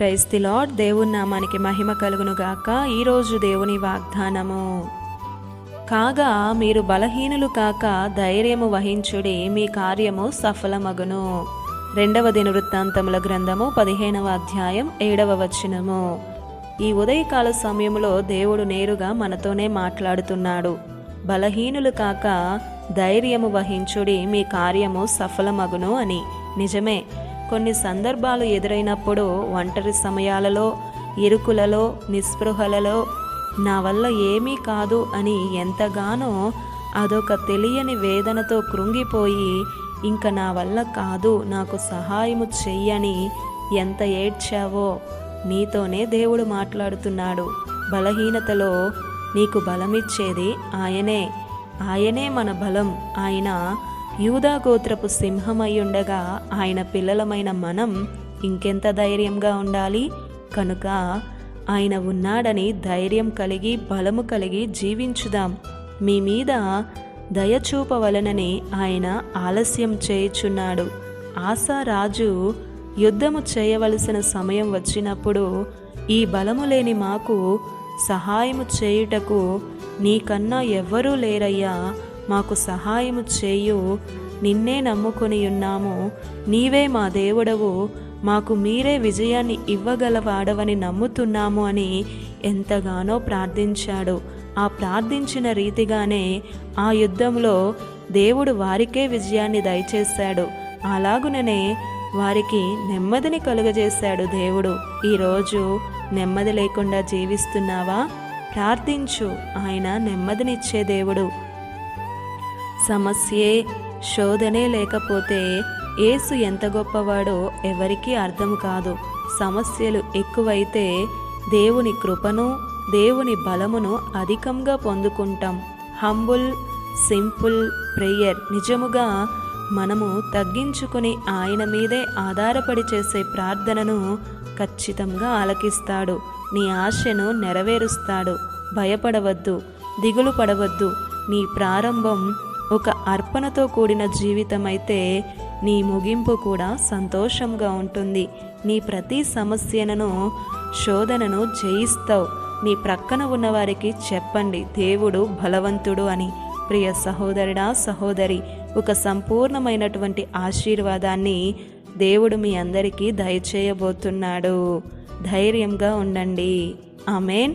Praise the lord దేవుని నామానికి మహిమ కలుగును గాక ఈరోజు దేవుని వాగ్దానము. కాగా మీరు బలహీనులు కాక ధైర్యము వహించుడి మీ కార్యము సఫలమగును. రెండవ దిన వృత్తాంతముల గ్రంథము పదిహేనవ అధ్యాయం ఏడవ వచనము. ఈ ఉదయకాల సమయంలో దేవుడు నేరుగా మనతోనే మాట్లాడుతున్నాడు. బలహీనులు కాక ధైర్యము వహించుడి మీ కార్యము సఫలమగును అని. నిజమే. కొన్ని సందర్భాలు ఎదురైనప్పుడు ఒంటరి సమయాలలో ఇరుకులలో నిస్పృహలలో నా వల్ల ఏమీ కాదు అని ఎంతగానో అదొక తెలియని వేదనతో కృంగిపోయి ఇంక నా వల్ల కాదు నాకు సహాయము చెయ్యని ఎంత ఏడ్చావో నీతోనే దేవుడు మాట్లాడుతున్నాడు. బలహీనతలో నీకు బలమిచ్చేది ఆయనే. ఆయనే మన బలం. ఆయన యూదా గోత్రపు సింహమై ఉండగా ఆయన పిల్లలమైన మనం ఇంకెంత ధైర్యంగా ఉండాలి? కనుక ఆయన ఉన్నాడని ధైర్యం కలిగి బలము కలిగి జీవించుదాం. మీ మీద దయచూపవలనని ఆయన ఆలస్యం చేయుచున్నాడు. ఆశా రాజు యుద్ధము చేయవలసిన సమయం వచ్చినప్పుడు ఈ బలము లేని మాకు సహాయము చేయుటకు నీకన్నా ఎవ్వరూ లేరయ్యా. మాకు సహాయము చేయు. నిన్నే నమ్ముకొని ఉన్నాము. నీవే మా దేవుడవు. మాకు మీరే విజయాన్ని ఇవ్వగలవాడవని నమ్ముతున్నాము అని ఎంతగానో ప్రార్థించాడు. ఆ ప్రార్థించిన రీతిగానే ఆ యుద్ధంలో దేవుడు వారికే విజయాన్ని దయచేశాడు. అలాగుననే వారికి నెమ్మదిని కలుగజేశాడు దేవుడు. ఈరోజు నెమ్మది లేకుండా జీవిస్తున్నావా? ప్రార్థించు. ఆయన నెమ్మదినిచ్చే దేవుడు. సమస్యే. శోధనే లేకపోతే ఏసు ఎంత గొప్పవాడో ఎవరికీ అర్థం కాదు. సమస్యలు ఎక్కువైతే దేవుని కృపను దేవుని బలమును అధికంగా పొందుకుంటాం. హంబుల్ సింపుల్ ప్రేయర్ నిజముగా మనము తగ్గించుకుని ఆయన మీదే ఆధారపడి చేసే ప్రార్థనను ఖచ్చితంగా ఆలకిస్తాడు. నీ ఆశను నెరవేరుస్తాడు. భయపడవద్దు దిగులు పడవద్దు నీ ప్రారంభం ఒక అర్పణతో కూడిన జీవితం అయితే నీ ముగింపు కూడా సంతోషంగా ఉంటుంది. నీ ప్రతి సమస్యలను శోధనను జయిస్తావు. నీ ప్రక్కన ఉన్నవారికి చెప్పండి దేవుడు బలవంతుడు అని. ప్రియ సహోదరుడా సహోదరి ఒక సంపూర్ణమైనటువంటి ఆశీర్వాదాన్ని దేవుడు మీ అందరికీ దయచేయబోతున్నాడు. ధైర్యంగా ఉండండి. ఆమెన్.